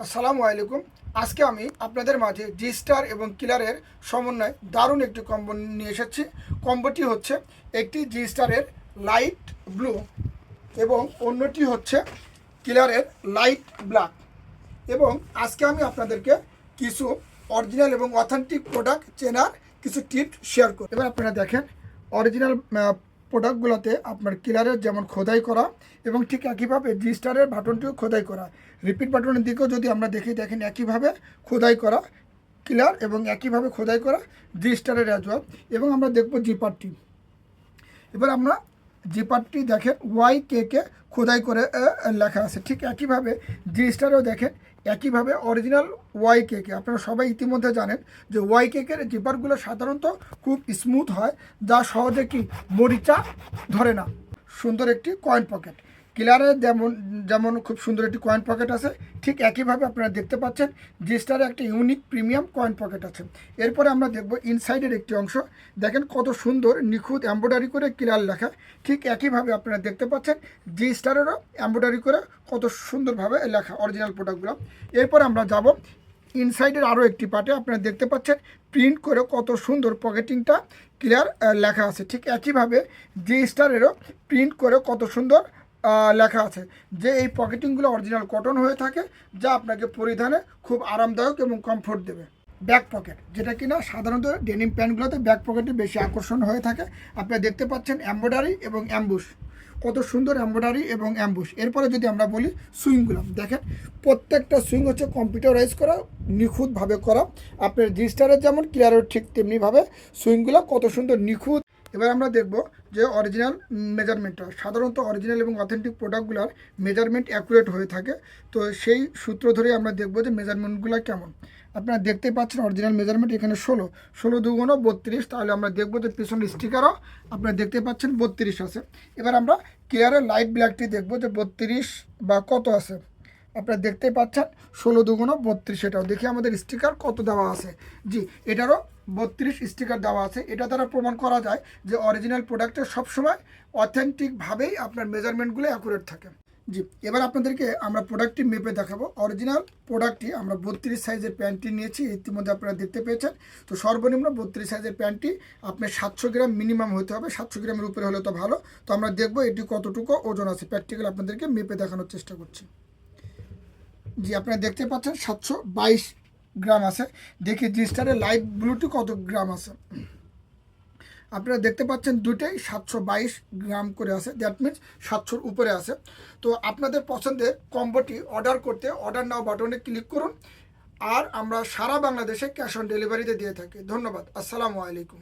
আসসালামু আলাইকুম। আজকে আমি আপনাদের মাঝে জি স্টার এবং কিলারের সমন্বয়ে দারুণ একটি কম্বো নিয়ে এসেছি। কম্বোটি হচ্ছে একটি জি স্টারের লাইট ব্লু এবং অন্যটি হচ্ছে কিলারের লাইট ব্ল্যাক এবং আজকে আমি আপনাদেরকে কিছু অরিজিনাল এবং অথেন্টিক প্রোডাক্ট চেনার কিছু টিপস শেয়ার করব। এবার আপনারা দেখেন অরিজিনাল প্রোডাক্টগুলোতে আপনার কিলারের যেমন খোদাই করা এবং ঠিক একইভাবে জি স্টারের বাটনটিও খোদাই করা। রিপিট বাটনের দিকেও যদি আমরা দেখি, দেখেন একইভাবে খোদাই করা ক্লিয়ার এবং একইভাবে খোদাই করা জি স্টারের অ্যাজওয়াল এবং আমরা দেখব জিপারটি এবার আমরা জিপারটি দেখেন ওয়াই কে কে খোদাই করে লেখা আছে। ঠিক একইভাবে জি স্টারেও দেখেন একইভাবে অরিজিনাল ওয়াই কেকে আপনারা সবাই ইতিমধ্যে জানেন যে ওয়াই কেকের জিপারগুলো সাধারণত খুব স্মুথ হয়, যা সহজে কি মরিচা ধরে না। সুন্দর একটি কয়েন পকেট কিলারের যেমন যেমন খুব সুন্দর একটি কয়েন পকেট আছে, ঠিক একইভাবে আপনারা দেখতে পাচ্ছেন জিস্টারে একটা ইউনিক প্রিমিয়াম কয়েন পকেট আছে। এরপরে আমরা দেখব ইনসাইডের একটি অংশ। দেখেন কত সুন্দর, নিখুঁত এম্ব্রয়ডারি করে কিলার লেখা। ঠিক একইভাবে আপনারা দেখতে পাচ্ছেন জি স্টারেরও এম্ব্রয়ডারি করে কত সুন্দরভাবে লেখা অরিজিনাল প্রোডাক্টগুলো এরপর আমরা যাব ইনসাইডের আরও একটি পার্টে আপনারা দেখতে পাচ্ছেন প্রিন্ট করে কত সুন্দর পকেটিংটা ক্লিয়ার লেখা আছে। ঠিক একইভাবে জি স্টারেরও প্রিন্ট করে কত সুন্দর লেখা আছে যে এই পকেটিংগুলো অরিজিনাল কটন হয়ে থাকে, যা আপনাকে পরিধানে খুব আরামদায়ক এবং কমফোর্ট দেবে। ব্যাক পকেট, যেটা কিনা সাধারণত ডেনিম প্যান্টগুলোতে ব্যাক পকেটে বেশি আকর্ষণ হয়ে থাকে। আপনারা দেখতে পাচ্ছেন এম্ব্রয়ডারি এবং অ্যাম্বুশ কত সুন্দর এম্ব্রয়ডারি এবং অ্যাম্বুশ এরপরে যদি আমরা বলি সুইংগুলো, দেখেন প্রত্যেকটা সুইং হচ্ছে কম্পিউটারাইজ করা, নিখুঁতভাবে করা। আপনার রেজিস্টারের যেমন ক্লিয়ারের ঠিক তেমনিভাবে সুইংগুলো কত সুন্দর নিখুঁত এবার আমরা দেখব যে অরিজিনাল মেজারমেন্টটা সাধারণত অরিজিনাল এবং অথেন্টিক প্রোডাক্টগুলোর মেজারমেন্ট অ্যাকুরেট হয়ে থাকে। তো সেই সূত্র ধরে আমরা দেখব যে মেজারমেন্টগুলো কেমন। আপনারা দেখতে পাচ্ছেন অরিজিনাল মেজারমেন্ট এখানে ষোলো। ষোলো দুগুণ বত্রিশ, তাহলে আমরা দেখব যে পিছনের স্টিকারও আপনারা দেখতে পাচ্ছেন বত্রিশ আছে। এবার আমরা কেয়ারের লাইট ব্ল্যাকটি দেখব যে বত্রিশ বা কত আছে। আপনারা দেখতে পাচ্ছেন, ষোলো দুগুণ বত্রিশ এটাও। দেখি আমাদের স্টিকার কত দেওয়া আছে। জি, এটারও বত্রিশ স্টিকার দেওয়া আছে। এটা দ্বারা প্রমাণ করা যায় যে অরিজিনাল প্রোডাক্টের সবসময় অথেন্টিকভাবেই আপনার মেজারমেন্টগুলো অ্যাকুরেট থাকে। জি, এবার আপনাদেরকে আমরা প্রোডাক্টটি মেপে দেখাবো। অরিজিনাল প্রোডাক্টটি আমরা বত্রিশ সাইজের প্যান্টটি নিয়েছি, ইতিমধ্যে আপনারা দেখতে পেয়েছেন। তো সর্বনিম্ন বত্রিশ সাইজের প্যান্টটি আপনার সাতশো গ্রাম মিনিমাম হতে হবে। সাতশো গ্রামের উপরে হলে তো ভালো। তো আমরা দেখব এটি কতটুকু ওজন আছে। প্র্যাকটিক্যাল আপনাদেরকে মেপে দেখানোর চেষ্টা করছি। জি, আপনারা দেখতে পাচ্ছেন সাতশো বাইশ গ্রাম আছে। দেখি জিস্টারের লাইট ব্লুটি কত গ্রাম আছে। আপনারা দেখতে পাচ্ছেন দুটোই সাতশো বাইশ গ্রাম করে আছে। দ্যাট মিনস সাতশোর উপরে আছে। তো আপনাদের পছন্দের কম্বোটি অর্ডার করতে অর্ডার নাও বাটনে ক্লিক করুন। আর আমরা সারা বাংলাদেশে ক্যাশ অন ডেলিভারিতে দিয়ে থাকি। ধন্যবাদ। আসসালামু আলাইকুম।